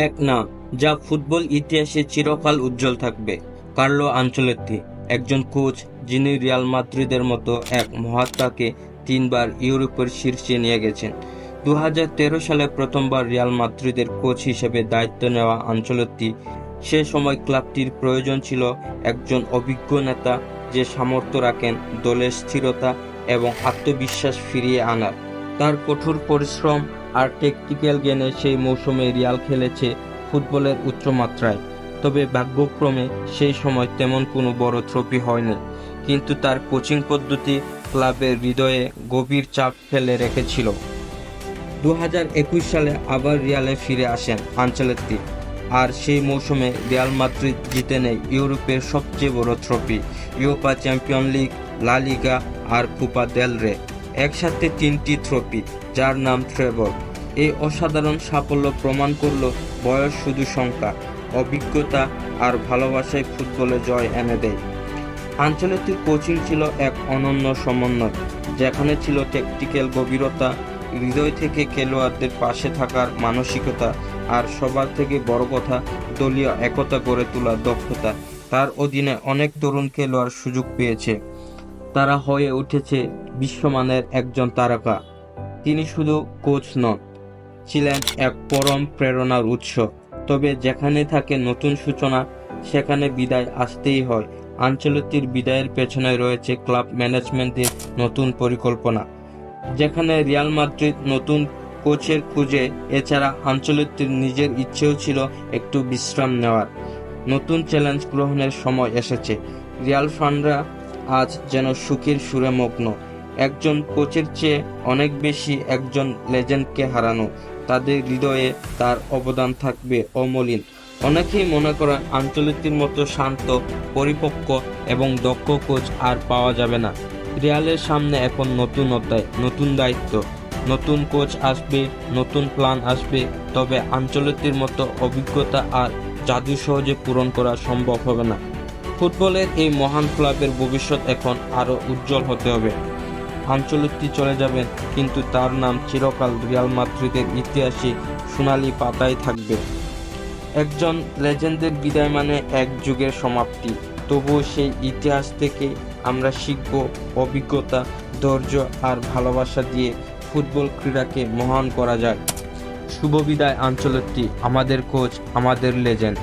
এক নাম যা ফুটবল ইতিহাসে চিরকাল উজ্জ্বল থাকবে। কার্লো আঞ্চলেত্তি, একজন কোচ যিনি রিয়াল মাদ্রিদের মতো এক মহাত্মাকে তিনবার ইউরোপের শীর্ষে নিয়ে গেছেন। দু হাজার তেরো সালে প্রথমবার রিয়াল মাদ্রিদের কোচ হিসেবে দায়িত্ব নেওয়া আঞ্চলত্তি, সে সময় ক্লাবটির প্রয়োজন ছিল একজন অভিজ্ঞ নেতা যে সামর্থ্য রাখেন দলের স্থিরতা এবং আত্মবিশ্বাস ফিরিয়ে আনার। তার কঠোর পরিশ্রম আর টেকটিক্যাল জ্ঞানে সেই মৌসুমে রিয়াল খেলেছে ফুটবলের উচ্চমাত্রায়। তবে ভাগ্যক্রমে সেই সময় তেমন কোনো বড় ট্রফি হয়নি। কিন্তু তার কোচিং পদ্ধতি ক্লাবের হৃদয়ে গভীর চাপ ফেলে রেখেছিল। দু হাজার একুশ সালে আবার রিয়ালে ফিরে আসেন আঞ্চলেত্তি। আর সেই মৌসুমে রিয়াল মাদ্রিদ জিতে নেয় ইউরোপের সবচেয়ে বড় ট্রফি ইউরোপা চ্যাম্পিয়ন লিগ, লা লিগা আর কুপা দেল রে। একসাথে তিনটি ট্রফি যার নাম ট্রেবল এই অসাধারণ সাফল্য প্রমাণ করল বয়স শুধু সংখ্যা, অভিজ্ঞতা আর ভালোবাসায় ফুটবলে জয় এনে দেয়। আঞ্চলিক কোচিং ছিল এক অনন্য সমন্বয়, যেখানে ছিল টেকটিক্যাল গভীরতা, হৃদয় থেকে খেলোয়াড়দের পাশে থাকার মানসিকতা আর সবার থেকে বড় কথা, দলীয় একতা গড়ে তোলার দক্ষতা। তার অধীনে অনেক তরুণ খেলোয়াড় সুযোগ পেয়েছে। তারা হয়ে উঠেছে বিশ্বমানের একজন তারকা। তিনি শুধু কোচ নন, ছিলেন এক পরম প্রেরণার উৎস। তবে যেখানে থাকে নতুন সূচনা, সেখানে বিদায় আসতেই হয়। আঞ্চলিকটির বিদায়ের পেছনে রয়েছে ক্লাব ম্যানেজমেন্টের নতুন পরিকল্পনা, যেখানে রিয়াল মাদ্রিদ নতুন কোচের খুঁজে, এছাড়া আঞ্চলিকটির নিজের ইচ্ছেও ছিল একটু বিশ্রাম নেওয়ার। নতুন চ্যালেঞ্জ গ্রহণের সময় এসেছে। রিয়াল ফানরা আজ যেন সুখের সুরে মগ্ন। একজন কোচের চেয়ে অনেক বেশি একজন লেজেন্ডকে হারানো। তাদের হৃদয়ে তার অবদান থাকবে অমলিন। অনেকেই মনে করেন আঞ্চলিকটির মতো শান্ত, পরিপক্ক এবং দক্ষ কোচ আর পাওয়া যাবে না। রিয়ালের সামনে এখন নতুন অধ্যায়, নতুন দায়িত্ব। নতুন কোচ আসবে, নতুন প্ল্যান আসবে, তবে আঞ্চলিকটির মতো অভিজ্ঞতা আর জাদু সহজে পূরণ করা সম্ভব হবে না। ফুটবলের এই মহান ক্লাবের ভবিষ্যৎ এখন আরও উজ্জ্বল হতে হবে। আঞ্চলিকটি চলে যাবেন, কিন্তু তার নাম চিরকাল রিয়াল মাদ্রিদের ইতিহাসে সোনালি পাতায় থাকবে। একজন লেজেন্ডের বিদায় মানে এক যুগের সমাপ্তি। তবুও সেই ইতিহাস থেকে আমরা শিখব অভিজ্ঞতা, ধৈর্য আর ভালোবাসা দিয়ে ফুটবল ক্রীড়াকে মহান করা যায়। শুভ বিদায় আঞ্চলিকটি, আমাদের কোচ, আমাদের লেজেন্ড।